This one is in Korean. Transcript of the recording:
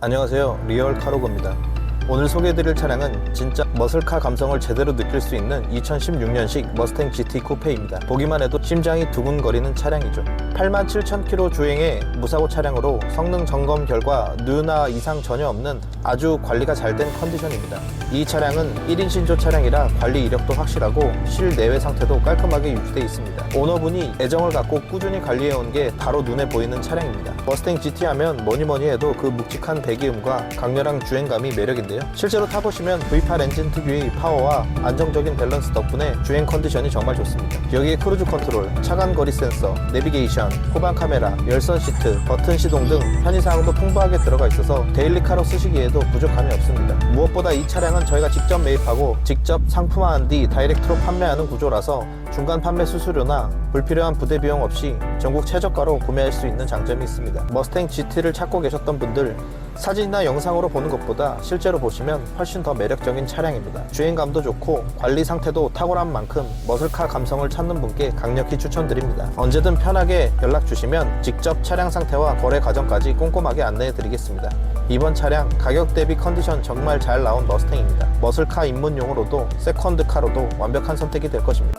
안녕하세요. 리얼 카로고입니다 오늘 소개해드릴 차량은 진짜 머슬카 감성을 제대로 느낄 수 있는 2016년식 머스탱 GT 쿠페입니다. 보기만 해도 심장이 두근거리는 차량이죠. 87,000km 주행의 무사고 차량으로 성능 점검 결과 누유나 이상 전혀 없는 아주 관리가 잘 된 컨디션입니다. 이 차량은 1인 신조 차량이라 관리 이력도 확실하고 실내외 상태도 깔끔하게 유지되어 있습니다. 오너분이 애정을 갖고 꾸준히 관리해온 게 바로 눈에 보이는 차량입니다. 머스탱 GT 하면 뭐니뭐니 해도 그 묵직한 배기음과 강렬한 주행감이 매력인 데요. 실제로 타보시면 V8 엔진 특유의 파워와 안정적인 밸런스 덕분에 주행 컨디션이 정말 좋습니다. 여기에 크루즈 컨트롤, 차간 거리 센서, 내비게이션, 후방 카메라, 열선 시트, 버튼 시동 등 편의사항도 풍부하게 들어가 있어서 데일리카로 쓰시기에도 부족함이 없습니다. 무엇보다 이 차량은 저희가 직접 매입하고 직접 상품화한 뒤 다이렉트로 판매하는 구조라서 중간 판매 수수료나 불필요한 부대 비용 없이 전국 최저가로 구매할 수 있는 장점이 있습니다. 머스탱 GT를 찾고 계셨던 분들 사진이나 영상으로 보는 것보다 실제로 보시면 훨씬 더 매력적인 차량입니다. 주행감도 좋고 관리 상태도 탁월한 만큼 머슬카 감성을 찾는 분께 강력히 추천드립니다. 언제든 편하게 연락 주시면 직접 차량 상태와 거래 과정까지 꼼꼼하게 안내해 드리겠습니다. 이번 차량 가격 대비 컨디션 정말 잘 나온 머스탱입니다. 머슬카 입문용으로도 세컨드 카로도 완벽한 선택이 될 것입니다.